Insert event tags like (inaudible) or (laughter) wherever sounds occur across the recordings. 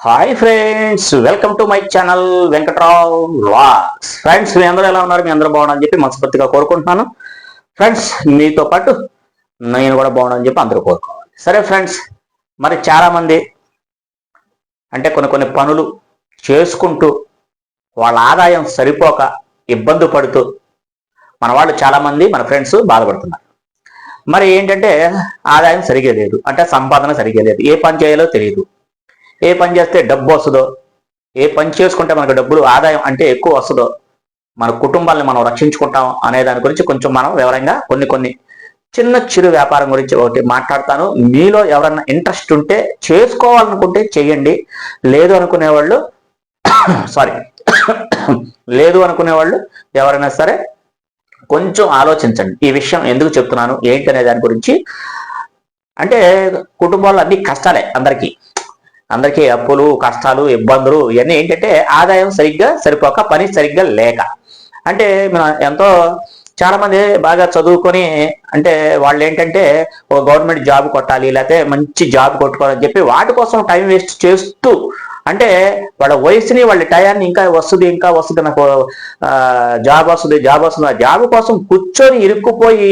Hi friends welcome to my channel Venkatrao vlogs. Friends మీ అందరూ ఎలా ఉన్నారు? మీ అందరూ బాగున్నారని చెప్పి మనస్ఫూర్తిగా కోరుకుంటున్నాను. ఫ్రెండ్స్ మీతో పాటు నేను కూడా బాగున్నానని చెప్పి అందరూ కోరుకోవాలి. సరే ఫ్రెండ్స్ మరి చాలామంది అంటే కొన్ని కొన్ని పనులు చేసుకుంటూ వాళ్ళ ఆదాయం సరిపోక ఇబ్బంది పడుతూ మన వాళ్ళు చాలామంది మన ఫ్రెండ్స్ బాధపడుతున్నారు. మరి ఏంటంటే ఆదాయం సరిగా లేదు. అంటే సంపాదన సరిగా లేదు. ఏ పని చేయాలో తెలియదు. ఏ పని చేస్తే డబ్బు వస్తుందో ఏ పని చేసుకుంటే మనకు డబ్బులు ఆదాయం అంటే ఎక్కువ వస్తుందో మన కుటుంబాన్ని మనం రక్షించుకుంటాం అనే దాని గురించి కొంచెం మనం వివరంగా కొన్ని కొన్ని చిన్న చిరు వ్యాపారం గురించి ఒకటి మాట్లాడతాను. మీలో ఎవరన్నా ఇంట్రెస్ట్ ఉంటే చేసుకోవాలనుకుంటే చేయండి. లేదు అనుకునే వాళ్ళు సారీ (coughs) (coughs) లేదు అనుకునే వాళ్ళు ఎవరైనా సరే కొంచెం ఆలోచించండి. ఈ విషయం ఎందుకు చెప్తున్నాను ఏంటి అనే దాని గురించి. అంటే కుటుంబాల్లో అన్ని కష్టాలే అందరికీ. అందరికీ అప్పులు కష్టాలు ఇబ్బందులు ఇవన్నీ ఏంటంటే ఆదాయం సరిగ్గా సరిపోక పని సరిగ్గా లేక. అంటే మనం ఎంతో చాలామంది బాగా చదువుకొని అంటే వాళ్ళు ఏంటంటే ఒక గవర్నమెంట్ జాబ్ కొట్టాలి లేకపోతే మంచి జాబ్ కొట్టుకోవాలని చెప్పి వాటి కోసం టైం వేస్ట్ చేస్తూ అంటే వాళ్ళ వయసుని వాళ్ళ టయాన్ని ఇంకా వస్తుంది ఇంకా వస్తుంది నాకు జాబ్ వస్తుంది జాబ్ వస్తుంది ఆ జాబ్ కోసం కూర్చొని ఇరుక్కుపోయి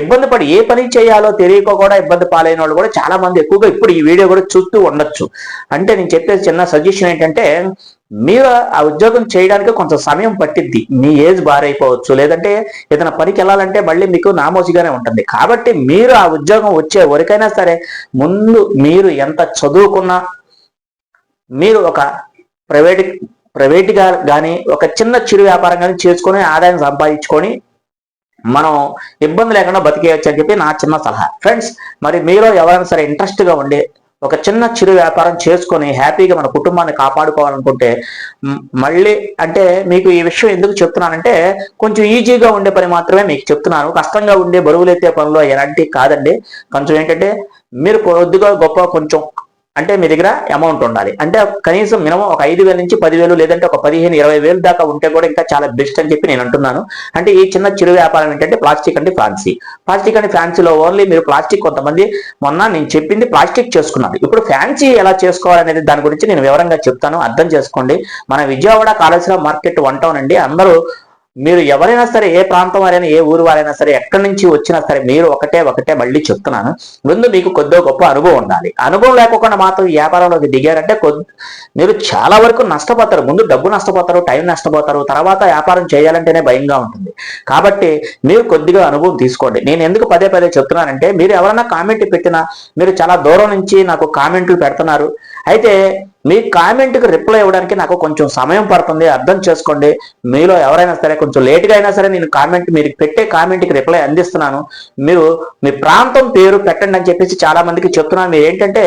ఇబ్బంది పడి ఏ పని చేయాలో తెలియక కూడా ఇబ్బంది పాలైన వాళ్ళు కూడా చాలా మంది ఎక్కువగా ఇప్పుడు ఈ వీడియో కూడా చూస్తూ ఉండొచ్చు. అంటే నేను చెప్పేది చిన్న సజెషన్ ఏంటంటే మీరు ఆ ఉద్యోగం చేయడానికి కొంచెం సమయం పట్టిద్ది. మీ ఏజ్ బారైపోవచ్చు. లేదంటే ఏదైనా పనికి వెళ్ళాలంటే మళ్ళీ మీకు నామోజిగానే ఉంటుంది. కాబట్టి మీరు ఆ ఉద్యోగం వచ్చే ఎవరికైనా సరే ముందు మీరు ఎంత చదువుకున్నా మీరు ఒక ప్రైవేట్ ప్రైవేట్గా కానీ ఒక చిన్న చిరు వ్యాపారం కానీ చేసుకొని ఆదాయం సంపాదించుకొని మనం ఇబ్బంది లేకుండా బతికేయచ్చు అని చెప్పి నా చిన్న సలహా. ఫ్రెండ్స్ మరి మీరు ఎవరైనా సరే ఇంట్రెస్ట్గా ఉండి ఒక చిన్న చిరు వ్యాపారం చేసుకొని హ్యాపీగా మన కుటుంబాన్ని కాపాడుకోవాలనుకుంటే మళ్ళీ అంటే మీకు ఈ విషయం ఎందుకు చెప్తున్నానంటే కొంచెం ఈజీగా ఉండే పని మాత్రమే మీకు చెప్తున్నాను. కష్టంగా ఉండే బరువులెత్తే పనిలో ఎలాంటి కాదండి. కొంచెం ఏంటంటే మీరు కొద్దిగా గొప్ప కొంచెం అంటే మీ దగ్గర అమౌంట్ ఉండాలి. అంటే కనీసం మినిమం ఒక ఐదు వేల నుంచి పదివేలు లేదంటే ఒక పదిహేను ఇరవై వేలు దాకా ఉంటే కూడా ఇంకా చాలా బెస్ట్ అని చెప్పి నేను అంటున్నాను. అంటే ఈ చిన్న చిరు వ్యాపారం ఏంటంటే ప్లాస్టిక్ అండి ఫ్యాన్సీ. ప్లాస్టిక్ అండి ఫ్యాన్సీలో ఓన్లీ మీరు ప్లాస్టిక్ కొంతమంది మొన్న నేను చెప్పింది ప్లాస్టిక్ చేసుకున్నారు. ఇప్పుడు ఫ్యాన్సీ ఎలా చేసుకోవాలనేది దాని గురించి నేను వివరంగా చెప్తాను. అర్థం చేసుకోండి. మన Vijayawada Kaleshwaram market one town అండి. అందరూ మీరు ఎవరైనా సరే ఏ ప్రాంతం వారైనా ఏ ఊరు వారైనా సరే ఎక్కడి నుంచి వచ్చినా సరే మీరు ఒకటే ఒకటే మళ్ళీ చెప్తున్నాను. ముందు మీకు కొద్దిగా గొప్ప అనుభవం ఉండాలి. అనుభవం లేకుండా మాత్రం వ్యాపారంలోకి దిగారంటే కొద్ది మీరు చాలా వరకు నష్టపోతారు. ముందు డబ్బు నష్టపోతారు టైం నష్టపోతారు తర్వాత వ్యాపారం చేయాలంటేనే భయంగా ఉంటుంది. కాబట్టి మీరు కొద్దిగా అనుభవం తీసుకోండి. నేను ఎందుకు పదే పదే చెప్తున్నానంటే మీరు ఎవరైనా కామెంట్ పెట్టినా మీరు చాలా దూరం నుంచి నాకు కామెంట్లు పెడుతున్నారు. అయితే మీ కామెంట్కి రిప్లై ఇవ్వడానికి నాకు కొంచెం సమయం పడుతుంది. అర్థం చేసుకోండి. మీలో ఎవరైనా సరే కొంచెం లేట్గా అయినా సరే నేను కామెంట్ మీరు పెట్టే కామెంట్కి రిప్లై అందిస్తున్నాను. మీరు మీ ప్రాంతం పేరు పెట్టండి అని చెప్పేసి చాలా మందికి చెప్తున్నాను. మీరు ఏంటంటే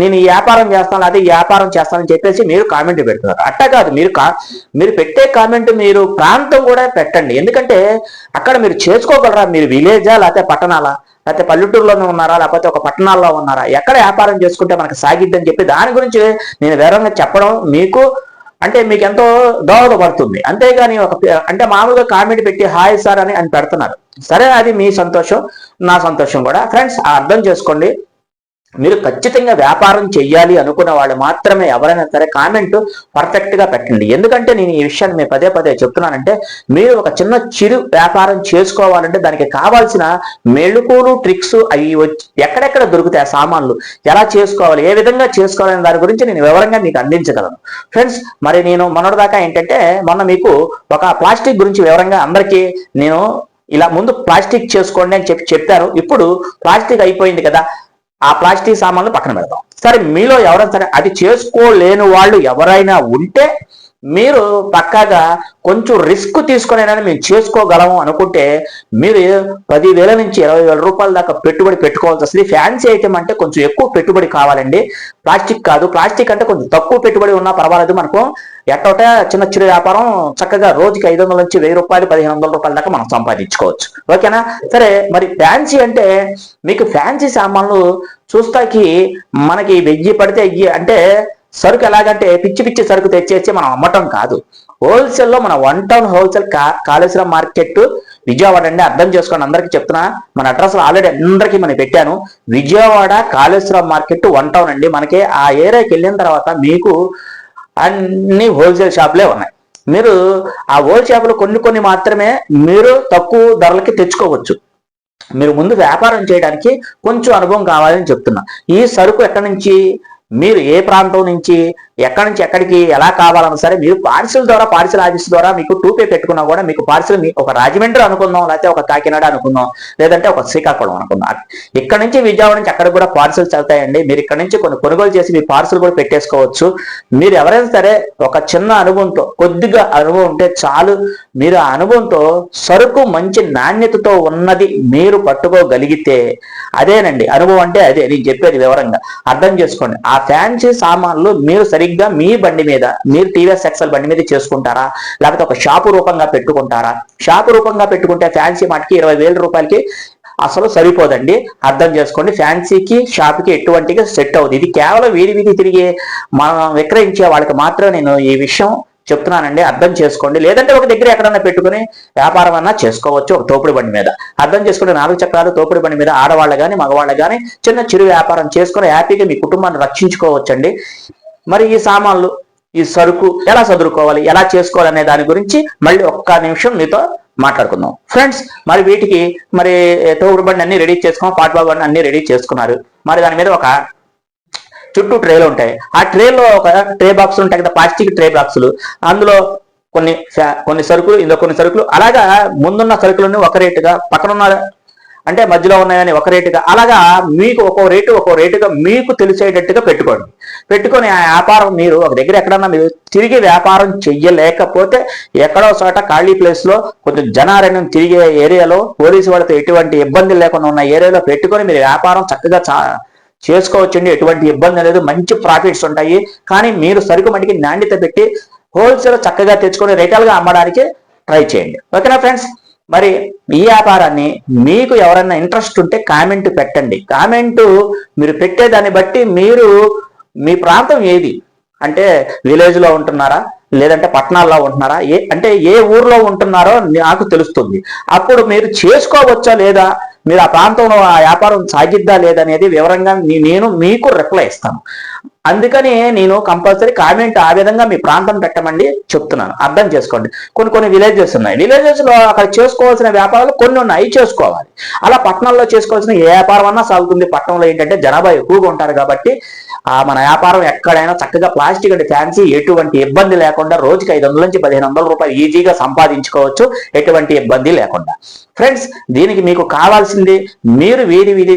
నేను ఈ వ్యాపారం చేస్తాను అదే వ్యాపారం చేస్తానని చెప్పేసి మీరు కామెంట్ పెడుతున్నారు. అట్టా కాదు. మీరు కా మీరు పెట్టే కామెంట్ మీరు ప్రాంతం కూడా పెట్టండి. ఎందుకంటే అక్కడ మీరు చేసుకోగలరా? మీరు విలేజా లేకపోతే పట్టణాలా? లేకపోతే పల్లెటూరులోనే ఉన్నారా లేకపోతే ఒక పట్టణాల్లో ఉన్నారా? ఎక్కడ వ్యాపారం చేసుకుంటే మనకు సాగిద్దని చెప్పి దాని గురించి నేను వివరంగా చెప్పడం మీకు అంటే మీకు ఎంతో దోహదపడుతుంది. అంతేగాని ఒక అంటే మామూలుగా కామెంట్ పెట్టి హాయ్ సార్ అని అని పెడుతున్నారు. సరే అది మీ సంతోషం నా సంతోషం కూడా. ఫ్రెండ్స్ అర్థం చేసుకోండి. మీరు ఖచ్చితంగా వ్యాపారం చెయ్యాలి అనుకున్న వాళ్ళు మాత్రమే ఎవరైనా సరే కామెంట్ పర్ఫెక్ట్గా పెట్టండి. ఎందుకంటే నేను ఈ విషయాన్ని మేము పదే పదే చెప్తున్నానంటే మీరు ఒక చిన్న చిరు వ్యాపారం చేసుకోవాలంటే దానికి కావాల్సిన మెళుకులు ట్రిక్స్ అవి వచ్చి ఎక్కడెక్కడ దొరుకుతాయి ఆ సామాన్లు? ఎలా చేసుకోవాలి? ఏ విధంగా చేసుకోవాలనే దాని గురించి నేను వివరంగా మీకు అందించగలను. ఫ్రెండ్స్ మరి నేను మొన్నటిదాకా ఏంటంటే మొన్న మీకు ఒక ప్లాస్టిక్ గురించి వివరంగా అందరికీ నేను ఇలా ముందు ప్లాస్టిక్ చేసుకోండి అని చెప్పి చెప్పారు ఇప్పుడు ప్లాస్టిక్ అయిపోయింది కదా. ఆ ప్లాస్టిక్ సామాన్లు పక్కన పెడతాం. సరే మీలో ఎవరైనా సరే అది చేసుకోలేని వాళ్ళు ఎవరైనా ఉంటే మీరు పక్కాగా కొంచెం రిస్క్ తీసుకునేనా మేము చేసుకోగలము అనుకుంటే మీరు పదివేల నుంచి ఇరవై వేల రూపాయల దాకా పెట్టుబడి పెట్టుకోవాల్సి వస్తుంది. ఫ్యాన్సీ ఐటమ్ అంటే కొంచెం ఎక్కువ పెట్టుబడి కావాలండి. ప్లాస్టిక్ కాదు. ప్లాస్టిక్ అంటే కొంచెం తక్కువ పెట్టుబడి ఉన్నా పర్వాలేదు మనకు. ఎట్టొట చిన్న చిన్న వ్యాపారం చక్కగా రోజుకి ఐదు వందల నుంచి వెయ్యి రూపాయలు పదిహేను వందల రూపాయల దాకా మనం సంపాదించుకోవచ్చు. ఓకేనా? సరే మరి ఫ్యాన్సీ అంటే మీకు ఫ్యాన్సీ సామాన్లు చూస్తాకి మనకి వెయ్యి పడితే అంటే సరుకు ఎలాగంటే పిచ్చి పిచ్చి సరుకు తెచ్చేసి మనం అమ్మటం కాదు. హోల్సేల్లో మన వన్ టౌన్ హోల్సేల్ కా కాళేశ్వరం మార్కెట్ విజయవాడ అండి అర్థం చేసుకోండి. అందరికీ చెప్తున్నా మన అడ్రస్ ఆల్రెడీ అందరికీ మనం పెట్టాను. Vijayawada Kaleshwaram market one town అండి. మనకి ఆ ఏరియాకి వెళ్ళిన తర్వాత మీకు అన్ని హోల్సేల్ షాపులే ఉన్నాయి. మీరు ఆ హోల్ షాపులు కొన్ని కొన్ని మాత్రమే మీరు తక్కువ ధరలకి తెచ్చుకోవచ్చు. మీరు ముందు వ్యాపారం చేయడానికి కొంచెం అనుభవం కావాలని చెప్తున్నా. ఈ సరుకు ఎక్కడి నుంచి మీరు ఏ ప్రాంతం నుంచి ఎక్కడి నుంచి ఎక్కడికి ఎలా కావాలన్నా సరే మీరు పార్సిల్ ద్వారా పార్సిల్ ఆఫీస్ ద్వారా మీకు టూ పే పెట్టుకున్నా కూడా మీకు పార్సిల్ ఒక రాజమండ్రి అనుకుందాం లేకపోతే ఒక కాకినాడ అనుకుందాం లేదంటే ఒక శ్రీకాకుళం అనుకుందాం. ఇక్కడ నుంచి విజయవాడ నుంచి అక్కడ కూడా పార్సిల్స్ వెళ్తాయండి. మీరు ఇక్కడ నుంచి కొన్ని కొనుగోలు చేసి మీ పార్సిల్ కూడా పెట్టేసుకోవచ్చు. మీరు ఎవరైనా సరే ఒక చిన్న అనుభవంతో కొద్దిగా అనుభవం ఉంటే చాలు. మీరు ఆ అనుభవంతో సరుకు మంచి నాణ్యతతో ఉన్నది మీరు పట్టుకోగలిగితే అదేనండి. అనుభవం అంటే అదే నేను చెప్పేది వివరంగా. అర్థం చేసుకోండి. ఆ ఫ్యాన్సీ సామాన్లు మీరు సరిగ్గా మీ బండి మీద మీరు టీవీఎస్ ఎక్సెల్ బండి మీద చేసుకుంటారా? లేకపోతే ఒక షాపు రూపంగా పెట్టుకుంటారా? షాపు రూపంగా పెట్టుకుంటే ఫ్యాన్సీ మాటకి ఇరవై వేల రూపాయలకి అసలు సరిపోదండి. అర్థం చేసుకోండి. ఫ్యాన్సీకి షాప్కి ఎటువంటిగా సెట్ అవుతుంది ఇది కేవలం వీధి వీధి తిరిగి మనం విక్రయించే వాళ్ళకి మాత్రం నేను ఈ విషయం చెప్తున్నానండి అర్థం చేసుకోండి. లేదంటే ఒక దగ్గర ఎక్కడన్నా పెట్టుకుని వ్యాపారం అన్నా చేసుకోవచ్చు ఒక తోపుడు బండి మీద. అర్థం చేసుకుంటే నాలుగు చక్రాలు తోపుడు బండి మీద ఆడవాళ్ళు కానీ మగవాళ్ళు కానీ చిన్న చిరు వ్యాపారం చేసుకుని హ్యాపీగా మీ కుటుంబాన్ని రక్షించుకోవచ్చండి. మరి ఈ సామాన్లు ఈ సరుకు ఎలా చదువుకోవాలి ఎలా చేసుకోవాలనే దాని గురించి మళ్ళీ ఒక్క నిమిషం మీతో మాట్లాడుకుందాం. ఫ్రెండ్స్ మరి వీటికి మరి తోపుడు బండి అన్ని రెడీ చేసుకున్నాం పాట్బాబు అన్ని రెడీ చేసుకున్నారు. మరి దాని మీద ఒక చుట్టూ ట్రేలు ఉంటాయి. ఆ ట్రేలో ఒక ట్రే బాక్సులు ఉంటాయి కదా ప్లాస్టిక్ ట్రే బాక్సులు. అందులో కొన్ని కొన్ని సరుకులు ఇందులో కొన్ని సరుకులు. అలాగా ముందున్న సరుకులన్నీ ఒక రేటుగా పక్కనున్న అంటే మధ్యలో ఉన్నాయని ఒక రేటుగా అలాగా మీకు ఒక్కో రేటు ఒక్కో రేటుగా మీకు తెలిసేటట్టుగా పెట్టుకోండి. పెట్టుకొని ఆ వ్యాపారం మీరు ఒక దగ్గర ఎక్కడన్నా మీరు తిరిగి వ్యాపారం చెయ్యలేకపోతే ఎక్కడో చోట ఖాళీ ప్లేస్లో కొంచెం జనారణ్యం తిరిగే ఏరియాలో పోలీసు వాళ్ళతో ఎటువంటి ఇబ్బంది లేకుండా ఉన్న ఏరియాలో పెట్టుకొని మీరు వ్యాపారం చక్కగా చేసుకోవచ్చండి. ఎటువంటి ఇబ్బంది లేదు. మంచి ప్రాఫిట్స్ ఉంటాయి. కానీ మీరు సరుకు మటుకి నాణ్యత పెట్టి హోల్సేల్ చక్కగా తెచ్చుకొని రిటైల్గా అమ్మడానికి ట్రై చేయండి. ఓకేనా ఫ్రెండ్స్ మరి ఈ వ్యాపారాన్ని మీకు ఎవరైనా ఇంట్రెస్ట్ ఉంటే కామెంట్ పెట్టండి. కామెంటు మీరు పెట్టేదాన్ని బట్టి మీరు మీ ప్రాంతం ఏది? అంటే విలేజ్లో ఉంటున్నారా? లేదంటే పట్టణాల్లో ఉంటున్నారా? ఏ అంటే ఏ ఊర్లో ఉంటున్నారో నాకు తెలుస్తుంది. అప్పుడు మీరు చేసుకోవచ్చా లేదా? మీరు ఆ ప్రాంతంలో ఆ వ్యాపారం సాగిద్దా లేదనేది వివరంగా నేను మీకు రిప్లై ఇస్తాను. అందుకని నేను కంపల్సరీ కామెంట్ ఆ విధంగా మీ ప్రాంతం పెట్టమండి చెప్తున్నాను. అర్థం చేసుకోండి. కొన్ని కొన్ని విలేజెస్ ఉన్నాయి. విలేజెస్లో అక్కడ చేసుకోవాల్సిన వ్యాపారాలు కొన్ని ఉన్నాయి. చేసుకోవాలి. అలా పట్టణంలో చేసుకోవాల్సిన ఏ వ్యాపారం అన్నా సాగుతుంది. పట్టణంలో ఏంటంటే జనాభా ఎక్కువగా ఉంటారు కాబట్టి ఆ మన వ్యాపారం ఎక్కడైనా చక్కగా ప్లాస్టిక్ అండ్ ఫ్యాన్సీ ఎటువంటి ఇబ్బంది లేకుండా రోజుకి ఐదు వందల నుంచి పదిహేను వందల రూపాయలు ఈజీగా సంపాదించుకోవచ్చు. ఎటువంటి ఇబ్బంది లేకుండా. ఫ్రెండ్స్ దీనికి మీకు కావాల్సింది మీరు వీధి వీధి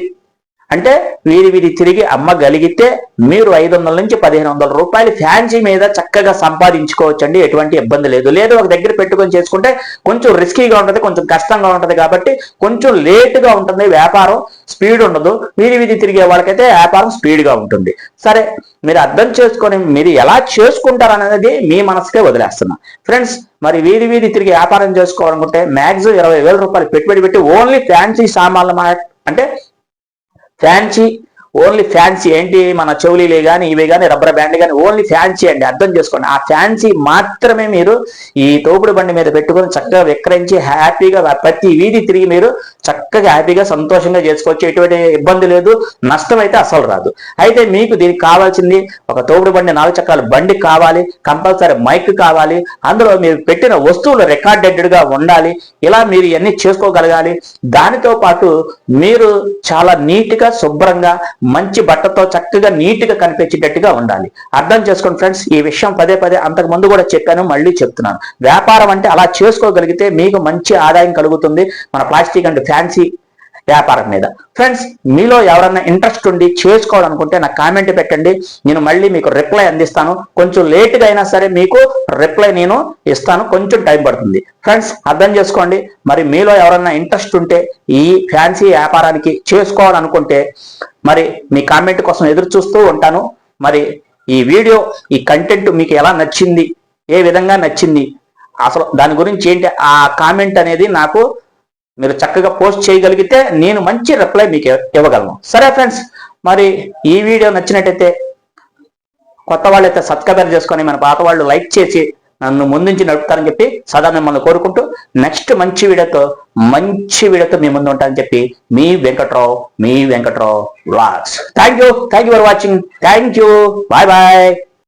అంటే వీరి వీరి తిరిగి అమ్మగలిగితే మీరు ఐదు వందల నుంచి పదిహేను వందల రూపాయలు ఫ్యాన్సీ మీద చక్కగా సంపాదించుకోవచ్చండి. ఎటువంటి ఇబ్బంది లేదు. లేదు ఒక దగ్గర పెట్టుకొని చేసుకుంటే కొంచెం రిస్కీగా ఉంటుంది కొంచెం కష్టంగా ఉంటుంది కాబట్టి కొంచెం లేటుగా ఉంటుంది వ్యాపారం స్పీడ్ ఉండదు. వీరి వీధి తిరిగే వాళ్ళకైతే వ్యాపారం స్పీడ్గా ఉంటుంది. సరే మీరు అర్థం చేసుకొని మీరు ఎలా చేసుకుంటారు అనేది మీ మనసుకే వదిలేస్తున్నా. ఫ్రెండ్స్ మరి వీధి వీధి తిరిగి వ్యాపారం చేసుకోవాలనుకుంటే మ్యాక్సిమం ఇరవై వేల రూపాయలు పెట్టుబడి పెట్టి ఓన్లీ ఫ్యాన్సీ సామాన్లు అంటే ఫ్యాన్సీ ఓన్లీ ఫ్యాన్సీ ఏంటి? మన చెవులీలే కానీ ఇవి కానీ రబ్బర్ బ్యాండ్ కానీ ఓన్లీ ఫ్యాన్సీ అండి. అర్థం చేసుకోండి. ఆ ఫ్యాన్సీ మాత్రమే మీరు ఈ తోపుడు బండి మీద పెట్టుకొని చక్కగా విక్రయించి హ్యాపీగా ప్రతి వీధి తిరిగి మీరు చక్కగా హ్యాపీగా సంతోషంగా చేసుకోవచ్చు ఎటువంటి ఇబ్బంది లేదు. నష్టం అయితే అసలు రాదు. అయితే మీకు దీనికి కావాల్సింది ఒక తోపుడు బండి నాలుగు చక్రాల బండి కావాలి. కంపల్సరీ మైక్ కావాలి. అందులో మీరు పెట్టిన వస్తువులు రికార్డెడ్గా ఉండాలి. ఇలా మీరు ఇవన్నీ చేసుకోగలగాలి. దానితో పాటు మీరు చాలా నీట్గా శుభ్రంగా మంచి బట్టతో చక్కగా నీట్గా కనిపించేటట్టుగా ఉండాలి. అర్థం చేసుకోండి ఫ్రెండ్స్ ఈ విషయం పదే పదే అంతకు ముందు కూడా చెప్పాను మళ్ళీ చెప్తున్నాను. వ్యాపారం అంటే అలా చేసుకోగలిగితే మీకు మంచి ఆదాయం కలుగుతుంది. మన ప్లాస్టిక్ అండ్ ఫ్యాన్సీ వ్యాపారం మీద. ఫ్రెండ్స్ మీలో ఎవరన్నా ఇంట్రెస్ట్ ఉండి చేసుకోవాలనుకుంటే నాకు కామెంట్ పెట్టండి. నేను మళ్ళీ మీకు రిప్లై అందిస్తాను. కొంచెం లేట్గా అయినా సరే మీకు రిప్లై నేను ఇస్తాను. కొంచెం టైం పడుతుంది. ఫ్రెండ్స్ అర్థం చేసుకోండి. మరి మీలో ఎవరన్నా ఇంట్రెస్ట్ ఉంటే ఈ ఫ్యాన్సీ వ్యాపారానికి చేసుకోవాలనుకుంటే మరి మీ కామెంట్ కోసం ఎదురు చూస్తూ ఉంటాను. మరి ఈ వీడియో ఈ కంటెంట్ మీకు ఎలా నచ్చింది? ఏ విధంగా నచ్చింది? అసలు దాని గురించి ఏంటి? ఆ కామెంట్ అనేది నాకు మీరు చక్కగా పోస్ట్ చేయగలిగితే నేను మంచి రిప్లై మీకు ఇవ్వగలను. సరే ఫ్రెండ్స్ మరి ఈ వీడియో నచ్చినట్టయితే కొత్త వాళ్ళైతే సబ్స్క్రైబర్ చేసుకొని మన పాత వాళ్ళు లైక్ చేసి నన్ను ముందుంచి నడుపుతారని చెప్పి సదా మిమ్మల్ని కోరుకుంటూ నెక్స్ట్ మంచి వీడియోతో మంచి వీడియోతో మీ ముందు ఉంటానని చెప్పి మీ వెంకట్రావు మీ Venkatrao vlogs. Thank you thank you for watching thank you bye bye